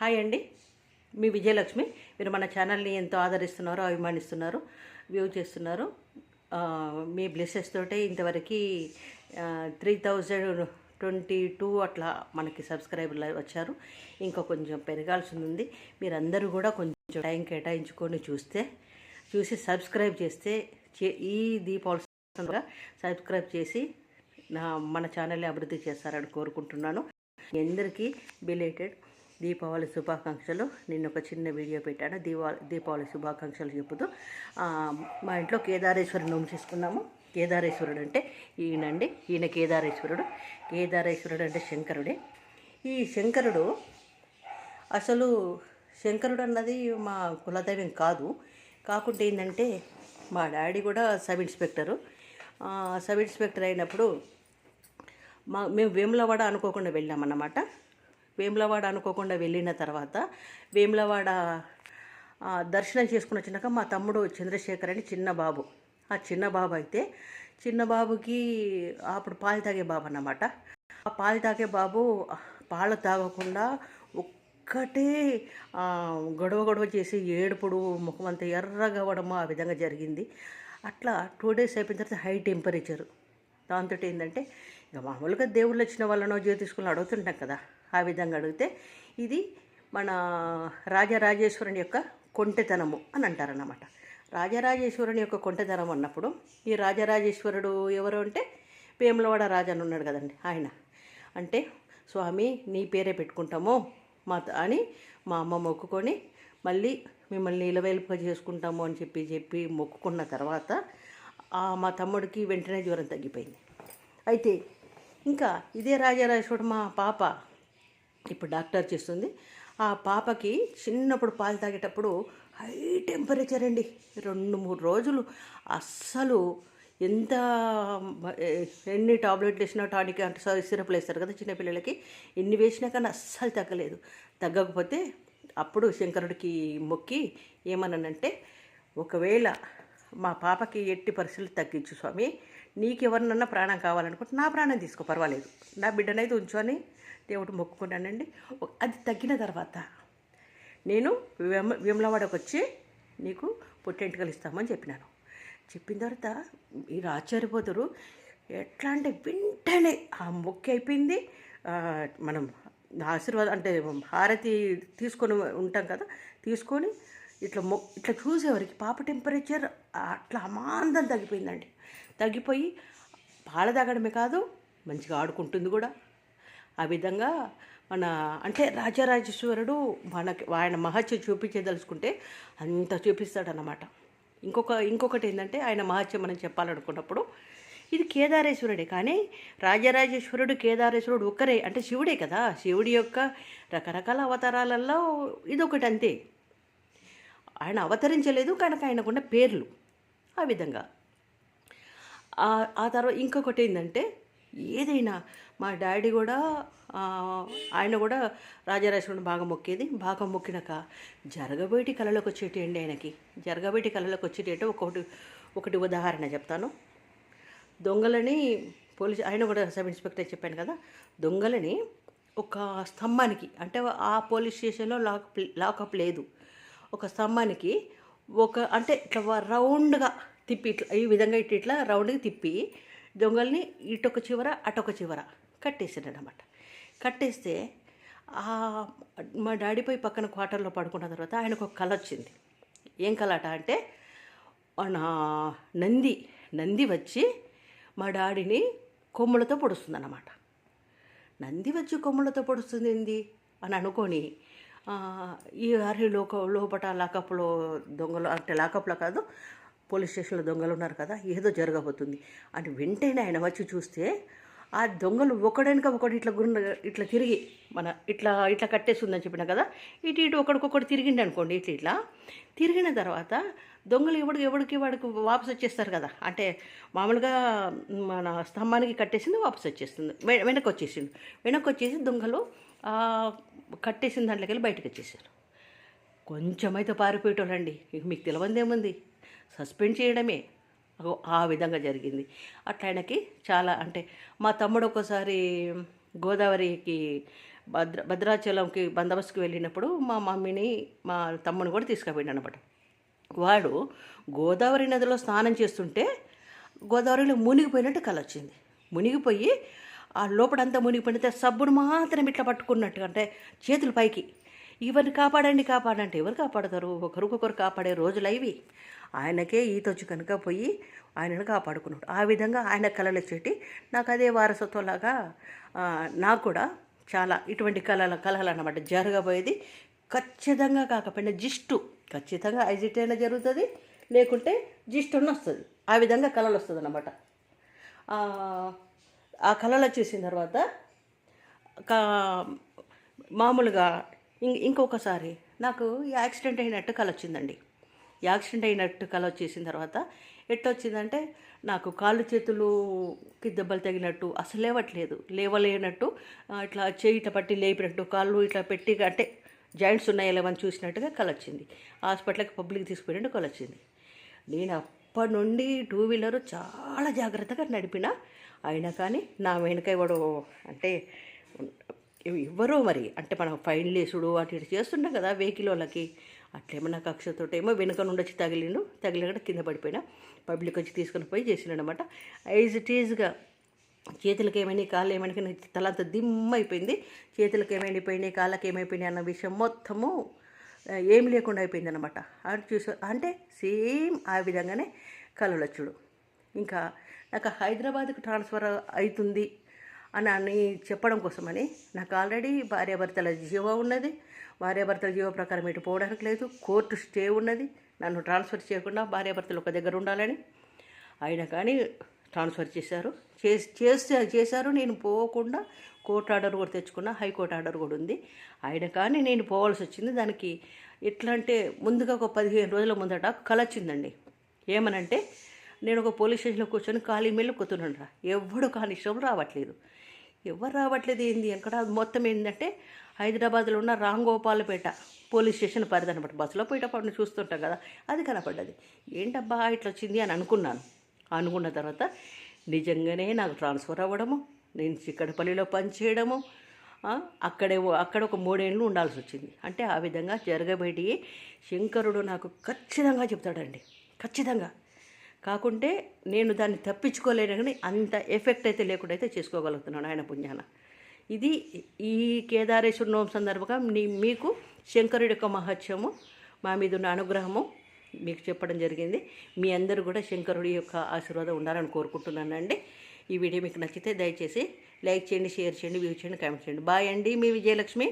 Hi అండి. మీ విజయలక్ష్మి. మీరు మన ఛానల్ని ఎంతో ఆదరిస్తున్నారు అభిమానిస్తున్నారు వ్యూ చేస్తున్నారు. మీ బ్లెస్సెస్ తోటే ఇంతవరకు త్రీ థౌజండ్ ట్వంటీ టూ అట్లా మనకి సబ్స్క్రైబర్లు వచ్చారు. ఇంకా కొంచెం పెరగాల్సి ఉంది మీరందరూ కూడా కొంచెం టైం కేటాయించుకొని చూస్తే చూసి సబ్స్క్రైబ్ చేస్తే చే- ఈ దీపావళి సబ్స్క్రైబ్ చేసి నా మన ఛానల్ని అభివృద్ధి చేస్తారని కోరుకుంటున్నాను. అందరికీ బిలేటెడ్ దీపావళి శుభాకాంక్షలు. నిన్న ఒక చిన్న వీడియో పెట్టాను. దీపావళి దీపావళి శుభాకాంక్షలు చెబుతూ మా ఇంట్లో కేదారేశ్వరుని నోము చేసుకున్నాము. కేదారేశ్వరుడు అంటే ఈయనండి. ఈయన కేదారేశ్వరుడు. కేదారేశ్వరుడు అంటే శంకరుడే. ఈ శంకరుడు అసలు శంకరుడు అన్నది మా కులదైవం కాదు. కాకుంటే ఏంటంటే మా డాడీ కూడా సబ్ ఇన్స్పెక్టరు. సబ్ ఇన్స్పెక్టర్ అయినప్పుడు మా మేము వేములవాడ అనుకోకుండా వెళ్ళామన్నమాట. వేములవాడ అనుకోకుండా వెళ్ళిన తర్వాత వేములవాడ దర్శనం చేసుకుని వచ్చినాక మా తమ్ముడు చంద్రశేఖర్ అని చిన్న బాబు. ఆ చిన్న బాబు అయితే చిన్న బాబుకి అప్పుడు పాలు తాగే బాబు అన్నమాట. ఆ పాలు తాగే బాబు పాలు తాగకుండా ఒక్కటే గొడవ గొడవ చేసి ఏడుపుడు ముఖం అంతా ఎర్రగా అవ్వడము ఆ విధంగా జరిగింది. అట్లా టూ డేస్ అయిపోయిన తర్వాత హై టెంపరేచరు. దాంతో ఏంటంటే ఇక మామూలుగా దేవుళ్ళు వచ్చిన వాళ్ళనో జ్యోతిష్కులను అడుగుతుంటాం కదా. ఆ విధంగా అడిగితే ఇది మన రాజరాజేశ్వరుని యొక్క కొంటెతనము అని అంటారన్నమాట. రాజరాజేశ్వరుని యొక్క కొంటెతనం అన్నప్పుడు ఈ రాజరాజేశ్వరుడు ఎవరు అంటే వేములవాడ రాజు అని ఉన్నాడు కదండి ఆయన. అంటే స్వామి నీ పేరే పెట్టుకుంటాము మా త- అని మా అమ్మ మొక్కుకొని మళ్ళీ మిమ్మల్ని ఇలవేలుపుగా చేసుకుంటాము అని చెప్పి చెప్పి మొక్కుకున్న తర్వాత మా తమ్ముడికి వెంటనే జ్వరం తగ్గిపోయింది. అయితే ఇంకా ఇదే రాజరాజేశ్వరుడు మా పాప ఇప్పుడు డాక్టర్ చేస్తుంది. ఆ పాపకి చిన్నప్పుడు పాలు తాగేటప్పుడు హై టెంపరేచర్ అండి. రెండు మూడు రోజులు అస్సలు ఎంత ఎన్ని టాబ్లెట్లు వేసినా టానిక్ అంటే సారీ సిరప్లు వేస్తారు కదా చిన్నపిల్లలకి ఎన్ని వేసినా కానీ అస్సలు తగ్గలేదు. తగ్గకపోతే అప్పుడు శంకరుడికి మొక్కి ఏమన్నానంటే ఒకవేళ మా పాపకి ఎట్టి పరిస్థితులు తగ్గించు స్వామి నీకెవరినన్నా ప్రాణం కావాలనుకుంటే నా ప్రాణం తీసుకో పర్వాలేదు. నా బిడ్డనైతే ఉంచు అని దేవుడు మొక్కుకున్నానండి అది తగ్గిన తర్వాత నేను విమ విమలవాడకు వచ్చి నీకు పుట్టెంటుకలు ఇస్తామని చెప్పినాను. చెప్పిన తర్వాత మీరు ఆశ్చర్యపోతారు ఎట్లా అంటే వెంటనే ఆ మొక్క అయిపోయింది. మనం ఆశీర్వాదం అంటే హారతి తీసుకొని ఉంటాం కదా తీసుకొని ఇట్లా మొ ఇట్లా చూసేవారికి పాప టెంపరేచర్ అట్లా అమాంతం తగ్గిపోయిందండి. తగ్గిపోయి పాల తాగడమే కాదు మంచిగా ఆడుకుంటుంది కూడా. ఆ విధంగా మన అంటే రాజరాజేశ్వరుడు మనకి ఆయన మహత్యం చూపించదలుచుకుంటే అంత చూపిస్తాడనమాట ఇంకొక ఇంకొకటి ఏంటంటే ఆయన మహత్యం మనం చెప్పాలనుకున్నప్పుడు ఇది కేదారేశ్వరుడే కానీ రాజరాజేశ్వరుడు కేదారేశ్వరుడు ఒక్కరే అంటే శివుడే కదా. శివుడి యొక్క రకరకాల అవతారాలలో ఇదొకటి అంతే. ఆయన అవతరించలేదు కనుక ఆయనకున్న పేర్లు ఆ విధంగా. ఆ తర్వాత ఇంకొకటి ఏంటంటే ఏదైనా మా డాడీ కూడా ఆయన కూడా రాజరాజేశ్వరుని బాగా మొక్కేది. బాగా మొక్కినాక జరగబోయేటి కళలోకి వచ్చేటి అండి ఆయనకి? జరగబోయేటి కళలోకి వచ్చేటి అంటే ఒకటి ఒకటి ఉదాహరణ చెప్తాను. దొంగలని పోలీస్ ఆయన కూడా సబ్ ఇన్స్పెక్టర్ చెప్పాను కదా దొంగలని ఒక స్తంభానికి అంటే ఆ పోలీస్ స్టేషన్లో లాక్ లాకప్ లేదు. ఒక స్తంభానికి ఒక అంటే ఇట్లా రౌండ్గా తిప్పి ఇట్లా ఈ విధంగా ఇట్లా ఇట్లా రౌండ్గా తిప్పి దొంగల్ని ఇటొక చివర అటొక చివర కట్టేసాడు అనమాట కట్టేస్తే మా డాడీ పోయి పక్కన క్వార్టర్లో పడుకున్న తర్వాత ఆయనకు ఒక కళ వచ్చింది. ఏం కళట అంటే నా నంది నంది వచ్చి మా డాడీని కొమ్ములతో పొడుస్తుందన్నమాట. నంది వచ్చి కొమ్ములతో పొడుస్తుంది ఏంది? అని అనుకొని ఈ హరి లోక లోపట లాకప్లో దొంగలు అంటే లాకప్లో కాదు పోలీస్ స్టేషన్లో దొంగలు ఉన్నారు కదా ఏదో జరగబోతుంది అని వెంటనే ఆయన వచ్చి చూస్తే ఆ దొంగలు ఒకడనక ఒకటి ఇట్లా గుండ ఇట్లా తిరిగి మన ఇట్లా ఇట్లా కట్టేస్తుందని చెప్పిన కదా ఇటు ఇటు ఒకడికొకటి తిరిగిండి అనుకోండి ఇట్లా ఇట్లా తిరిగిన తర్వాత దొంగలు ఎవడికి ఎవడికి వాడికి వాపస్ వచ్చేస్తారు కదా అంటే మామూలుగా మన స్తంభానికి కట్టేసింది వాపస్ వచ్చేస్తుంది వెనక్కి వచ్చేసింది వెనక్కి వచ్చేసి దొంగలు కట్టేసిన దాంట్లోకి వెళ్ళి బయటకు వచ్చేసారు. కొంచెమైతే పారిపోయేటోళ్ళండి మీకు తెలియందేముంది? సస్పెండ్ చేయడమే ఆ విధంగా జరిగింది. అట్లా ఆయనకి చాలా అంటే మా తమ్ముడు ఒకసారి గోదావరికి భద్ర భద్రాచలంకి బందోబస్తుకి వెళ్ళినప్పుడు మా మమ్మీని మా తమ్ముని కూడా తీసుకుపోయిండు అనమాట వాడు గోదావరి నదిలో స్నానం చేస్తుంటే గోదావరిలో మునిగిపోయినట్టు కలొచ్చింది మునిగిపోయి ఆ లోపడంతా మునిగిపోయితే సబ్బును మాత్రం ఇట్లా పట్టుకున్నట్టు అంటే చేతులు పైకి ఇవన్నీ కాపాడండి కాపాడంటే ఎవరు కాపాడతారు? ఒకరికొకరు కాపాడే రోజులు ఇవి. ఆయనకే ఈత వచ్చి కనుక పోయి ఆయనను కాపాడుకున్నాడు. ఆ విధంగా ఆయన కళలు చెట్టి నాకు అదే వారసత్వంలాగా నాకు కూడా చాలా ఇటువంటి కళల కళలు అన్నమాట జరగబోయేది. ఖచ్చితంగా కాకపోయినా జిస్టు ఖచ్చితంగా ఐజిట్ అయినా జరుగుతుంది లేకుంటే జిస్టున్న వస్తుంది. ఆ విధంగా కళలు వస్తుంది అన్నమాట ఆ కళలు వచ్చేసిన తర్వాత కా- మామూలుగా ఇంకొకసారి నాకు యాక్సిడెంట్ అయినట్టు కళ వచ్చిందండి. యాక్సిడెంట్ అయినట్టు కళ వచ్చేసిన తర్వాత ఎట్టొచ్చిందంటే నాకు కాళ్ళు చేతులుకి దెబ్బలు తగినట్టు అసలు లేవట్లేదు. లేవలేనట్టు ఇట్లా చేయిట పట్టి లేపినట్టు కాళ్ళు ఇట్లా పెట్టి అంటే జాయింట్స్ ఉన్నాయా లేవని చూసినట్టుగా కళ వచ్చింది. హాస్పిటల్కి పబ్లిక్ తీసుకుపోయినట్టు కళ వచ్చింది. నేను అప్పటి నుండి టూ వీలర్ చాలా జాగ్రత్తగా నడిపిన అయినా కానీ నా వెనక ఎవడో అంటే ఎవరో మరి. అంటే మనం ఫైన్ లేసుడు అటు ఇటు చేస్తుంటాం కదా వెహికల్ వాళ్ళకి అట్లేమన్నా కక్షతోటి ఏమో వెనుక నుండి వచ్చి తగిలిండు. తగిలిన కింద పడిపోయినా పబ్లిక్ వచ్చి తీసుకొని పోయి చేసినాడు అనమాట యాజ్ ఇట్ ఈజ్గా చేతులకు ఏమైనా కాళ్ళు ఏమైనా తలంతా దిమ్మ అయిపోయింది చేతులకు ఏమైపోయినాయి కాళ్ళకి ఏమైపోయినాయి అన్న విషయం మొత్తము ఏం లేకుండా అయిపోయింది అనమాట అది చూసా అంటే సేమ్ ఆ విధంగానే కలవచ్చుడు ఇంకా నాకు హైదరాబాద్కి ట్రాన్స్ఫర్ అవుతుంది అని అని చెప్పడం కోసమని నాకు ఆల్రెడీ భార్యాభర్తల జీవో ఉన్నది. భార్యాభర్తల జీవో ప్రకారం ఇటు పోవడానికి లేదు. కోర్టు స్టే ఉన్నది. నన్ను ట్రాన్స్ఫర్ చేయకుండా భార్యాభర్తలు ఒక దగ్గర ఉండాలని అయినా కానీ ట్రాన్స్ఫర్ చేశారు. చేసి చేస్తే చేశారు. నేను పోకుండా కోర్టు ఆర్డర్ కూడా తెచ్చుకున్నా. హైకోర్టు ఆర్డర్ కూడా ఉంది. అయినా కానీ నేను పోవాల్సి వచ్చింది. దానికి ఎట్లా అంటే ముందుగా ఒక పదిహేను రోజుల ముందట కలొచ్చిందండి ఏమనంటే నేను ఒక పోలీస్ స్టేషన్లో కూర్చొని ఖాళీ మెల్లు కూతున్నాను ఎవడు కానిస్టేబుల్ రావట్లేదు. ఎవరు రావట్లేదు ఏంది? ఎక్కడ? మొత్తం ఏంటంటే హైదరాబాద్లో ఉన్న రాంగోపాలపేట పోలీస్ స్టేషన్ పరిధి అనమాట బస్సులో పోయేటప్పుడు చూస్తుంటాం కదా అది కనపడ్డది. ఏంటబ్బా ఇట్లా వచ్చింది అని అనుకున్నాను. అనుకున్న తర్వాత నిజంగానే నాకు ట్రాన్స్ఫర్ అవ్వడము నేను చిక్కడపల్లిలో పనిచేయడము అక్కడే అక్కడ ఒక మూడేళ్ళు ఉండాల్సి వచ్చింది. అంటే ఆ విధంగా జరగబెట్టి శంకరుడు నాకు ఖచ్చితంగా చెప్తాడండి. ఖచ్చితంగా. కాకుంటే నేను దాన్ని తప్పించుకోలేను కానీ అంత ఎఫెక్ట్ అయితే లేకుండా అయితే చేసుకోగలుగుతున్నాను ఆయన పుణ్యాన. ఇది ఈ కేదారేశ్వర నోం సందర్భంగా నీ మీకు శంకరుడి యొక్క మహత్యము మా మీద ఉన్న అనుగ్రహము మీకు చెప్పడం జరిగింది. మీ అందరూ కూడా శంకరుడి యొక్క ఆశీర్వాదం ఉండాలని కోరుకుంటున్నానండి. ఈ వీడియో మీకు నచ్చితే దయచేసి లైక్ చేయండి షేర్ చేయండి వ్యూ చేయండి కామెంట్ చేయండి. బాయ్ అండి మీ విజయలక్ష్మి.